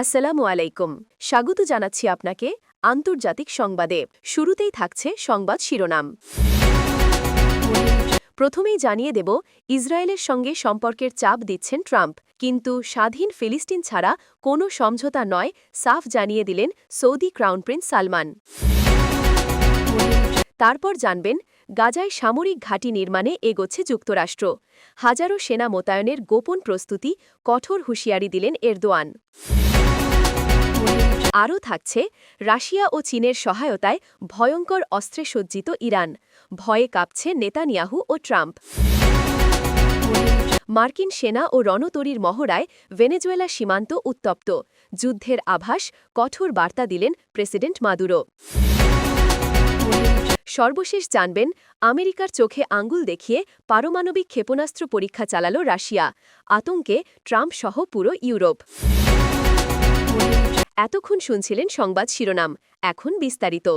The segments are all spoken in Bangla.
আসসালামু আলাইকুম। স্বাগত জানাচ্ছি আপনাকে আন্তর্জাতিক সংবাদে। শুরুতেই থাকছে সংবাদ শিরোনাম। প্রথমেই জানিয়ে দেব, ইসরায়েলের সঙ্গে সম্পর্কের চাপ দিচ্ছেন ট্রাম্প। কিন্তু স্বাধীন ফিলিস্তিন ছাড়া কোনো সমঝোতা নয়, সাফ জানিয়ে দিলেন সৌদি ক্রাউন প্রিন্স সালমান। তারপর জানবেন, গাজায় সামরিক ঘাঁটি নির্মাণে এগোচ্ছে যুক্তরাষ্ট্র। হাজারো সেনা মোতায়েনের গোপন প্রস্তুতি কঠোর হুঁশিয়ারি দিলেন এরদোয়ান। আরও থাকছে, রাশিয়া ও চীনের সহায়তায় ভয়ঙ্কর অস্ত্রে সজ্জিত ইরান। ভয়ে কাঁপছে নেতানিয়াহু ও ট্রাম্প। মার্কিন সেনা ও রণতরীর মহড়ায় ভেনেজুয়েলা সীমান্ত উত্তপ্ত। যুদ্ধের আভাস, কঠোর বার্তা দিলেন প্রেসিডেন্ট মাদুরো। সর্বশেষ জানবেন, আমেরিকার চোখে আঙ্গুল দেখিয়ে পারমাণবিক ক্ষেপণাস্ত্র পরীক্ষা চালাল রাশিয়া, আতঙ্কে ট্রাম্প সহ পুরো ইউরোপ। এতক্ষণ শুনছিলেন সংবাদ শিরোনাম, এখন বিস্তারিত।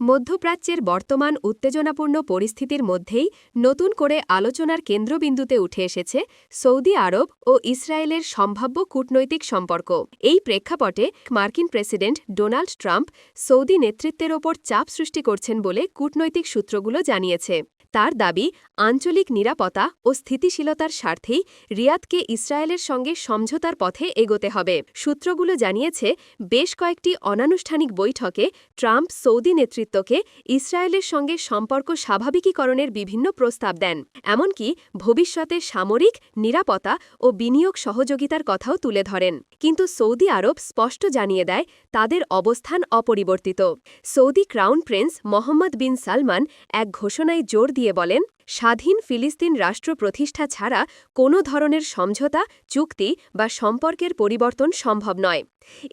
মধ্যপ্রাচ্যের বর্তমান উত্তেজনাপূর্ণ পরিস্থিতির মধ্যেই নতুন করে আলোচনার কেন্দ্রবিন্দুতে উঠে এসেছে সৌদি আরব ও ইসরায়েলের সম্ভাব্য কূটনৈতিক সম্পর্ক। এই প্রেক্ষাপটে মার্কিন প্রেসিডেন্ট ডোনাল্ড ট্রাম্প সৌদি নেতৃত্বের ওপর চাপ সৃষ্টি করছেন বলে কূটনৈতিক সূত্রগুলো জানিয়েছে। তার দাবি, আঞ্চলিক নিরাপত্তা ও স্থিতিশীলতার স্বার্থেই রিয়াদকে ইসরায়েলের সঙ্গে সমঝোতার পথে এগোতে হবে। সূত্রগুলো জানিয়েছে, বেশ কয়েকটি অনানুষ্ঠানিক বৈঠকে ট্রাম্প সৌদি নেতৃত্বকে ইসরায়েলের সঙ্গে সম্পর্ক স্বাভাবিকীকরণের বিভিন্ন প্রস্তাব দেন। এমনকি ভবিষ্যতে সামরিক নিরাপত্তা ও বিনিয়োগ সহযোগিতার কথাও তুলে ধরেন। কিন্তু সৌদি আরব স্পষ্ট জানিয়ে দেয়, তাদের অবস্থান অপরিবর্তিত। Saudi crown prince Mohammed bin Salman এক ঘোষণায় জোর দিয়ে বলেন, স্বাধীন ফিলিস্তিন রাষ্ট্র প্রতিষ্ঠা ছাড়া কোনো ধরনের সমঝোতা, চুক্তি বা সম্পর্কের পরিবর্তন সম্ভব নয়।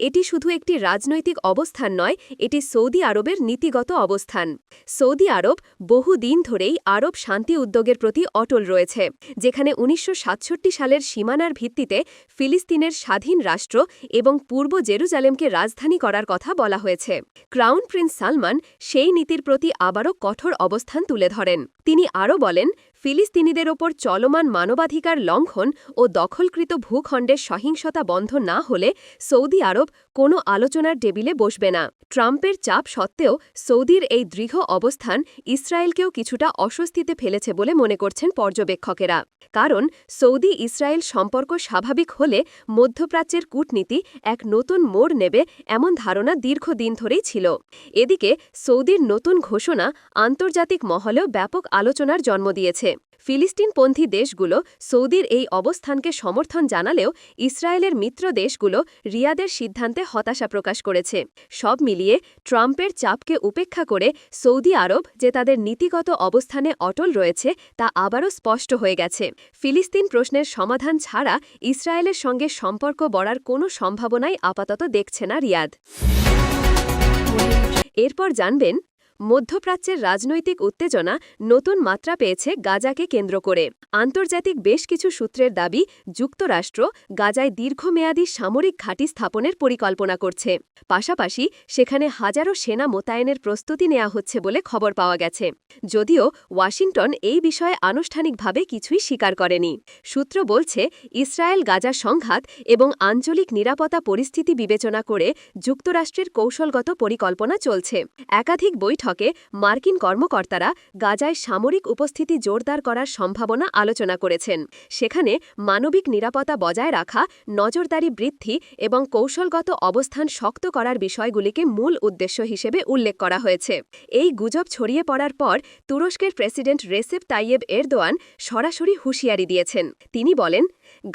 এটি শুধু একটি রাজনৈতিক অবস্থান নয়, এটি সৌদি আরবের নীতিগত অবস্থান। সৌদি আরব বহুদিন ধরেই আরব শান্তি উদ্যোগের প্রতি অটল রয়েছে, যেখানে উনিশশো সাতষট্টি সালের সীমানার ভিত্তিতে ফিলিস্তিনের স্বাধীন রাষ্ট্র এবং পূর্ব জেরুজালেমকে রাজধানী করার কথা বলা হয়েছে। ক্রাউন প্রিন্স সালমান সেই নীতির প্রতি আবারও কঠোর অবস্থান তুলে ধরেন। তিনি আরও বলেন ফিলিস্তিনিদের ওপর চলমান মানবাধিকার লঙ্ঘন ও দখলকৃত ভূখণ্ডের সহিংসতা বন্ধ না হলে সৌদি আরব কোনো আলোচনার টেবিলে বসবে না। ট্রাম্পের চাপ সত্ত্বেও সৌদির এই দৃঢ় অবস্থান ইসরায়েলকেও কিছুটা অস্বস্তিতে ফেলেছে বলে মনে করছেন পর্যবেক্ষকেরা। কারণ সৌদি ইসরায়েল সম্পর্ক স্বাভাবিক হলে মধ্যপ্রাচ্যের কূটনীতি এক নতুন মোড় নেবে এমন ধারণা দীর্ঘদিন ধরেই ছিল। এদিকে সৌদির নতুন ঘোষণা আন্তর্জাতিক মহলেও ব্যাপক আলোচনার জন্ম দিয়েছে। ফিলিস্তিনপন্থী দেশগুলো সৌদির এই অবস্থানকে সমর্থন জানালেও ইসরায়েলের মিত্র দেশগুলো রিয়াদের সিদ্ধান্তে হতাশা প্রকাশ করেছে। সব মিলিয়ে ট্রাম্পের চাপকে উপেক্ষা করে সৌদি আরব যে তাদের নীতিগত অবস্থানে অটল রয়েছে তা আবারও স্পষ্ট হয়ে গেছে। ফিলিস্তিন প্রশ্নের সমাধান ছাড়া ইসরায়েলের সঙ্গে সম্পর্ক বড়ার কোনো সম্ভাবনাই আপাতত দেখছে না রিয়াদ। এরপর জানবেন মধ্যপ্রাচ্যের রাজনৈতিক উত্তেজনা নতুন মাত্রা পেয়েছে গাজাকে কেন্দ্র করে। আন্তর্জাতিক বেশ কিছু সূত্রের দাবি, যুক্তরাষ্ট্র গাজায় দীর্ঘমেয়াদী সামরিক ঘাঁটি স্থাপনের পরিকল্পনা করছে। পাশাপাশি সেখানে হাজারো সেনা মোতায়েনের প্রস্তুতি নেওয়া হচ্ছে বলে খবর পাওয়া গেছে। যদিও ওয়াশিংটন এই বিষয়ে আনুষ্ঠানিকভাবে কিছুই স্বীকার করেনি। সূত্র বলছে, ইসরায়েল গাজা সংঘাত এবং আঞ্চলিক নিরাপত্তা পরিস্থিতি বিবেচনা করে যুক্তরাষ্ট্রের কৌশলগত পরিকল্পনা চলছে। একাধিক বৈঠক বৈঠকে মার্কিন কর্মকর্তারা গাজায় সামরিক উপস্থিতি জোরদার করার সম্ভাবনা আলোচনা করেছেন। সেখানে মানবিক নিরাপত্তা বজায় রাখা, নজরদারি বৃদ্ধি এবং কৌশলগত অবস্থান শক্ত করার বিষয়গুলিকে মূল উদ্দেশ্য হিসেবে উল্লেখ করা হয়েছে। এই গুজব ছড়িয়ে পড়ার পর তুরস্কের প্রেসিডেন্ট রেসেপ তাইয়েব এরদোয়ান সরাসরি হুঁশিয়ারি দিয়েছেন। তিনি বলেন,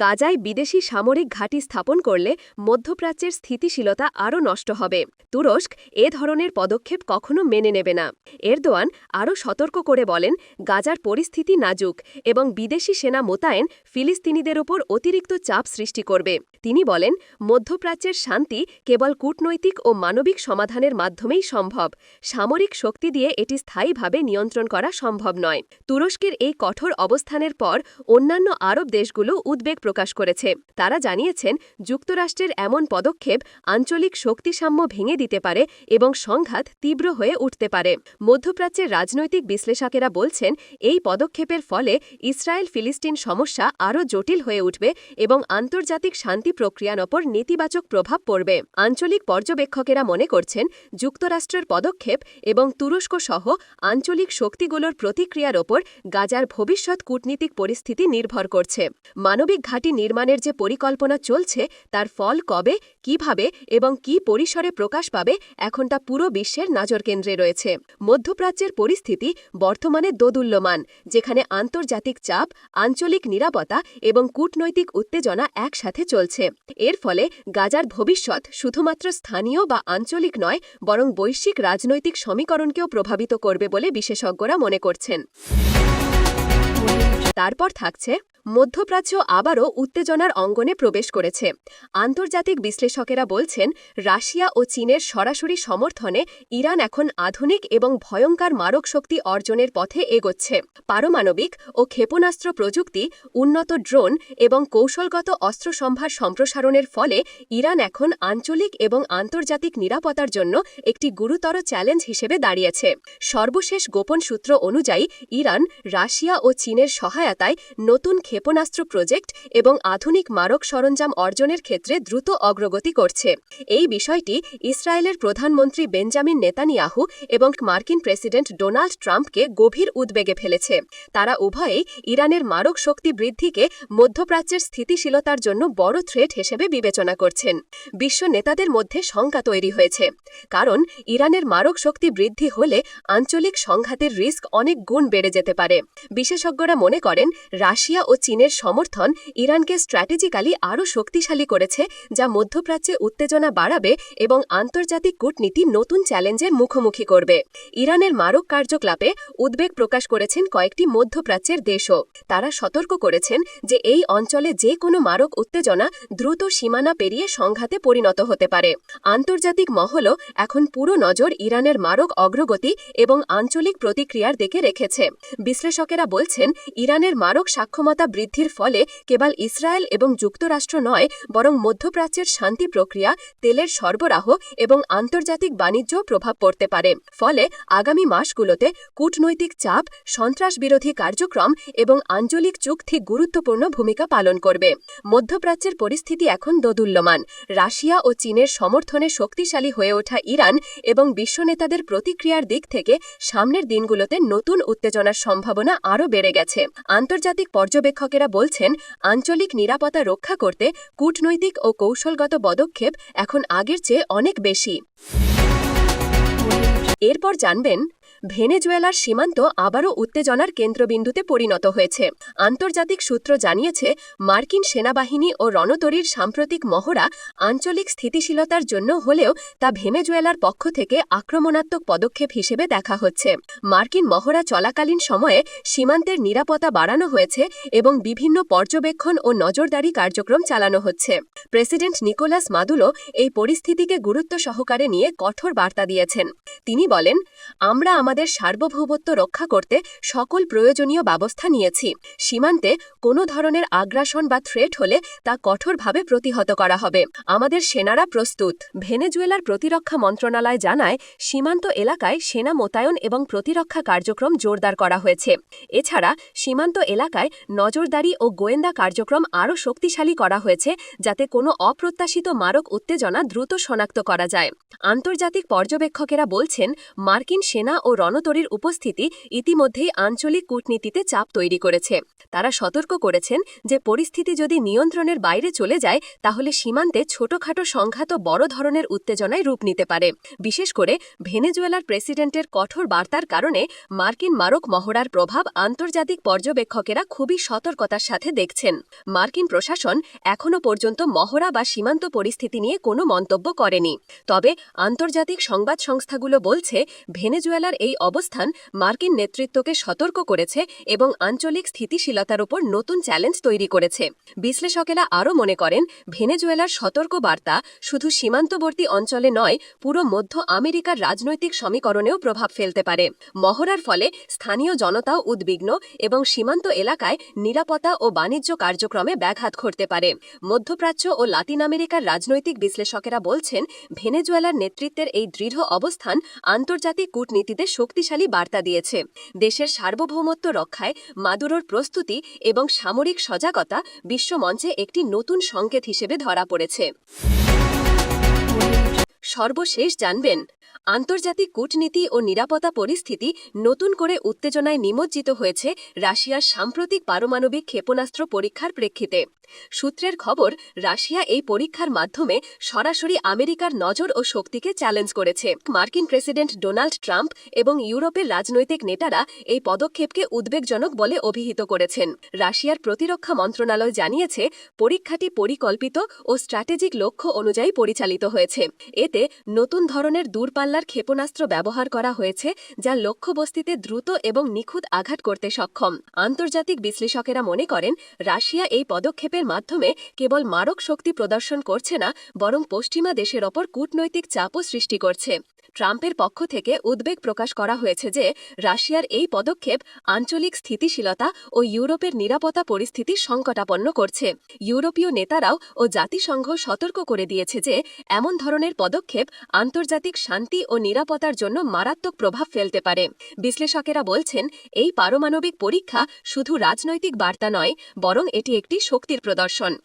গাজায় বিদেশি সামরিক ঘাঁটি স্থাপন করলে মধ্যপ্রাচ্যের স্থিতিশীলতা আরও নষ্ট হবে। তুরস্ক এ ধরনের পদক্ষেপ কখনো মেনে নেবে না। এরদোয়ান আরও সতর্ক করে বলেন, গাজার পরিস্থিতি নাজুক এবং বিদেশি সেনা মোতায়েন ফিলিস্তিনিদের ওপর অতিরিক্ত চাপ সৃষ্টি করবে। তিনি বলেন, মধ্যপ্রাচ্যের শান্তি কেবল কূটনৈতিক ও মানবিক সমাধানের মাধ্যমেই সম্ভব। সামরিক শক্তি দিয়ে এটি স্থায়ীভাবে নিয়ন্ত্রণ করা সম্ভব নয়। তুরস্কের এই কঠোর অবস্থানের পর অন্যান্য আরব দেশগুলো উদ্বেগ প্রকাশ করেছে। তারা জানিয়েছেন, যুক্তরাষ্ট্রের এমন পদক্ষেপ আঞ্চলিক শক্তিসাম্য ভেঙে দিতে পারে এবং সংঘাত তীব্র হয়ে উঠতে পারে। মধ্যপ্রাচ্যের রাজনৈতিক বিশ্লেষকেরা বলছেন, এই পদক্ষেপের ফলে ইসরায়েল ফিলিস্তিন সমস্যা আরও জটিল হয়ে উঠবে এবং আন্তর্জাতিক শান্তি প্রক্রিয়ার ওপর নেতিবাচক প্রভাব পড়বে। আঞ্চলিক পর্যবেক্ষকেরা মনে করছেন, যুক্তরাষ্ট্রের পদক্ষেপ এবং তুরস্ক সহ আঞ্চলিক শক্তিগুলোর প্রতিক্রিয়ার ওপর গাজার ভবিষ্যৎ কূটনীতিক পরিস্থিতি নির্ভর করছে। মানবিক ঘাঁটি নির্মাণের যে পরিকল্পনা চলছে, তার ফল কবে, কীভাবে এবং কি পরিসরে প্রকাশ পাবে, এখন তা পুরো বিশ্বের নজরকেন্দ্রে রয়েছে। মধ্যপ্রাচ্যের পরিস্থিতি বর্তমানে দোদুল্যমান, যেখানে আন্তর্জাতিক চাপ, আঞ্চলিক নিরাপত্তা এবং কূটনৈতিক উত্তেজনা একসাথে চলছে। এর ফলে গাজার ভবিষ্যৎ শুধুমাত্র স্থানীয় বা আঞ্চলিক নয়, বরং বৈশ্বিক রাজনৈতিক সমীকরণকেও প্রভাবিত করবে বলে বিশেষজ্ঞরা মনে করছেন। তারপর থাকছে মধ্যপ্রাচ্য আবারও উত্তেজনার অঙ্গনে প্রবেশ করেছে। আন্তর্জাতিক বিশ্লেষকেরা বলছেন, রাশিয়া ও চীনের সরাসরি সমর্থনে ইরান এখন আধুনিক এবং ভয়ঙ্কর মারক শক্তি অর্জনের পথে এগোচ্ছে। পারমাণবিক ও ক্ষেপণাস্ত্র প্রযুক্তি, উন্নত ড্রোন এবং কৌশলগত অস্ত্রসম্ভার সম্প্রসারণের ফলে ইরান এখন আঞ্চলিক এবং আন্তর্জাতিক নিরাপত্তার জন্য একটি গুরুতর চ্যালেঞ্জ হিসেবে দাঁড়িয়েছে। সর্বশেষ গোপন সূত্র অনুযায়ী, ইরান, রাশিয়া ও চীনের সহায়তায় নতুন ক্ষেপণাস্ত্র প্রজেক্ট এবং আধুনিক মারক সরঞ্জাম অর্জনের ক্ষেত্রে দ্রুত অগ্রগতি করছে। এই বিষয়টি ইসরায়েলের প্রধানমন্ত্রী বেঞ্জামিন নেতানিয়াহু এবং মার্কিন প্রেসিডেন্ট ডোনাল্ড ট্রাম্পকে গভীর উদ্বেগে ফেলেছে। তারা উভয়েই ইরানের মারক শক্তি বৃদ্ধিকে মধ্যপ্রাচ্যের স্থিতিশীলতার জন্য বড় থ্রেট হিসেবে বিবেচনা করছেন। বিশ্ব নেতাদের মধ্যে শঙ্কা তৈরি হয়েছে। কারণ ইরানের মারক শক্তি বৃদ্ধি হলে আঞ্চলিক সংঘাতের রিস্ক অনেক গুণ বেড়ে যেতে পারে। বিশেষজ্ঞরা মনে করেন, রাশিয়া ও চীনের সমর্থন ইরানকে স্ট্র্যাটেজিক্যালি আরও শক্তিশালী করেছে, যা মধ্যপ্রাচ্যে উত্তেজনা বাড়াবে এবং আন্তর্জাতিক কূটনীতি নতুন চ্যালেঞ্জের মুখোমুখি করবে। ইরানের মারক কার্যকলাপে উদ্বেগ প্রকাশ করেছেন কয়েকটি মধ্যপ্রাচ্যের দেশও। তারা সতর্ক করেছেন যে এই অঞ্চলে যে কোনো মারক উত্তেজনা দ্রুত সীমানা পেরিয়ে সংঘাতে পরিণত হতে পারে। আন্তর্জাতিক মহলও এখন পুরো নজর ইরানের মারক অগ্রগতি এবং আঞ্চলিক প্রতিক্রিয়ার দিকে রেখেছে। বিশ্লেষকেরা বলছেন, ইরানের মারক সাক্ষমতা বৃদ্ধির ফলে কেবল ইসরায়েল এবং যুক্তরাষ্ট্র নয়, বরং মধ্যপ্রাচ্যের শান্তি প্রক্রিয়া, তেলের সরবরাহ এবং আন্তর্জাতিক বাণিজ্য প্রভাব পড়তে পারে। ফলে আগামী মাসগুলোতে কূটনৈতিক চাপ সন্ত্রাস বিরোধী কার্যক্রম এবং আঞ্চলিক চুক্তি গুরুত্বপূর্ণ ভূমিকা পালন করবে। মধ্যপ্রাচ্যের পরিস্থিতি এখন দোদুল্যমান। রাশিয়া ও চীনের সমর্থনে শক্তিশালী হয়ে ওঠা ইরান এবং বিশ্ব নেতাদের প্রতিক্রিয়ার দিক থেকে সামনের দিনগুলোতে নতুন উত্তেজনার সম্ভাবনা আরও বেড়ে গেছে। আন্তর্জাতিক পর্যবেক্ষকেরা বলছেন, আঞ্চলিক নিরাপত্তা রক্ষা করতে কূটনৈতিক ও কৌশলগত পদক্ষেপ এখন আগের চেয়ে অনেক বেশি। এরপর জানবেন ভেনেজুয়েলার সীমান্ত আবারও উত্তেজনার কেন্দ্রবিন্দুতে পরিণত হয়েছে। আন্তর্জাতিক সূত্র জানিয়েছে, মার্কিন সেনাবাহিনী ও রণতরীর সাম্প্রতিক মহড়া আঞ্চলিক স্থিতিশীলতার জন্য হলেও তা ভেনেজুয়েলার পক্ষ থেকে আক্রমণাত্মক পদক্ষেপ হিসেবে দেখা হচ্ছে। মার্কিন মহড়া চলাকালীন সময়ে সীমান্তের নিরাপত্তা বাড়ানো হয়েছে এবং বিভিন্ন পর্যবেক্ষণ ও নজরদারি কার্যক্রম চালানো হচ্ছে। প্রেসিডেন্ট নিকোলাস মাদুলো এই পরিস্থিতিকে গুরুত্ব সহকারে নিয়ে কঠোর বার্তা দিয়েছেন। তিনি বলেন, আমরা আমাদের সার্বভৌমত্ব রক্ষা করতে সকল প্রয়োজনীয় ব্যবস্থা নিয়েছি। সীমান্তে কোনো ধরনের আগ্রাসন বা থ্রেট হলে তা কঠোরভাবে প্রতিহত করা হবে। আমাদের সেনারা প্রস্তুত। ভেনেজুয়েলার প্রতিরক্ষা মন্ত্রণালয় জানায়, সীমান্ত এলাকায় সেনা মোতায়েন এবং প্রতিরক্ষা কার্যক্রম জোরদার করা হয়েছে। এছাড়া সীমান্ত এলাকায় নজরদারি ও গোয়েন্দা কার্যক্রম আরও শক্তিশালী করা হয়েছে, যাতে কোনো অপ্রত্যাশিত মারক উত্তেজনা দ্রুত শনাক্ত করা যায়। আন্তর্জাতিক পর্যবেক্ষকেরা বলছেন, মার্কিন সেনা ও রণতরীর উপস্থিতি ইতিমধ্যেই আঞ্চলিক কূটনীতিতে চাপ তৈরি করেছে। তারা সতর্ক করেছেন যে, পরিস্থিতি যদি নিয়ন্ত্রণের বাইরে চলে যায়, তাহলে সীমান্তে ছোটখাটো সংঘাত বড় ধরনের উত্তেজনায় রূপ নিতে পারে। বিশেষ করে ভেনেজুয়েলার প্রেসিডেন্টের কঠোর বার্তার কারণে মার্কিন মারক মহড়ার প্রভাব আন্তর্জাতিক পর্যবেক্ষকেরা খুবই সতর্কতার সাথে দেখছেন। মার্কিন প্রশাসন এখনও পর্যন্ত মহড়া বা সীমান্ত পরিস্থিতি নিয়ে কোনো মন্তব্য করেনি। তবে আন্তর্জাতিক সংবাদ সংস্থাগুলো বলছে, ভেনেজুয়েলার এই অবস্থান মার্কিন নেতৃত্বকে সতর্ক করেছে এবং আঞ্চলিক স্থিতিশীলতার উপর নতুন চ্যালেঞ্জ তৈরি করেছে। বিশ্লেষকেরা আরও মনে করেন, ভেনেজুয়েলার সতর্ক বার্তা শুধু সীমান্তবর্তী অঞ্চলে নয়, পুরো মধ্য আমেরিকার রাজনৈতিক সমীকরণেও প্রভাব ফেলতে পারে। মহড়ার ফলে স্থানীয় জনতাও উদ্বিগ্ন এবং সীমান্ত এলাকায় নিরাপত্তা ও বাণিজ্য কার্যক্রমে ব্যাঘাত ঘটতে পারে। মধ্যপ্রাচ্য ও লাতিন আমেরিকার রাজনৈতিক বিশ্লেষকেরা বলছেন, ভেনেজুয়েলার নেতৃত্বের এই দৃঢ় অবস্থান আন্তর্জাতিক কূটনীতিতে শক্তিশালী বার্তা দিয়েছে। দেশের সার্বভৌমত্ব রক্ষায় মাদুরোর প্রস্তুতি এবং সামরিক সজাগতা বিশ্বমঞ্চে একটি নতুন সংকেত হিসেবে ধরা পড়েছে। সর্বশেষ জানবেন আন্তর্জাতিক কূটনীতি ও নিরাপত্তা পরিস্থিতি নতুন করে উত্তেজনায় নিমজ্জিত হয়েছে রাশিয়ার সাম্প্রতিক পারমাণবিক ক্ষেপণাস্ত্র পরীক্ষার প্রেক্ষিতে। সূত্রের খবর, রাশিয়া এই পরীক্ষার মাধ্যমে সরাসরি আমেরিকার নজর ও শক্তিকে চ্যালেঞ্জ করেছে। মার্কিন প্রেসিডেন্ট ডোনাল্ড ট্রাম্প এবং ইউরোপের রাজনৈতিক নেতারা এই পদক্ষেপকে উদ্বেগজনক বলে অভিহিত করেছেন। রাশিয়ার প্রতিরক্ষা মন্ত্রণালয় জানিয়েছে, পরীক্ষাটি পরিকল্পিত ও স্ট্র্যাটেজিক লক্ষ্য অনুযায়ী পরিচালিত হয়েছে। এতে নতুন ধরনের দূরপাল্লার ক্ষেপণাস্ত্র ব্যবহার করা হয়েছে, যা লক্ষ্যবস্তিতে দ্রুত এবং নিখুঁত আঘাত করতে সক্ষম। আন্তর্জাতিক বিশ্লেষকেরা মনে করেন, রাশিয়া এই পদক্ষেপের মাধ্যমে কেবল মারক শক্তি প্রদর্শন করছে না, বরং পশ্চিমা দেশের ওপর কূটনৈতিক চাপও সৃষ্টি করছে। ট্রাম্পের পক্ষ থেকে উদ্বেগ প্রকাশ করা হয়েছে যে রাশিয়ার এই পদক্ষেপ আঞ্চলিক স্থিতিশীলতা ও ইউরোপের নিরাপত্তা পরিস্থিতি সংকটাপন্ন করছে। ইউরোপীয় নেতারাও ও জাতিসংঘ সতর্ক করে দিয়েছে যে এমন ধরনের পদক্ষেপ আন্তর্জাতিক শান্তি ও নিরাপত্তার জন্য মারাত্মক প্রভাব ফেলতে পারে। বিশ্লেষকেরা বলছেন, এই পারমাণবিক পরীক্ষা শুধু রাজনৈতিক বার্তা নয়, বরং এটি একটি শক্তির প্রদর্শন।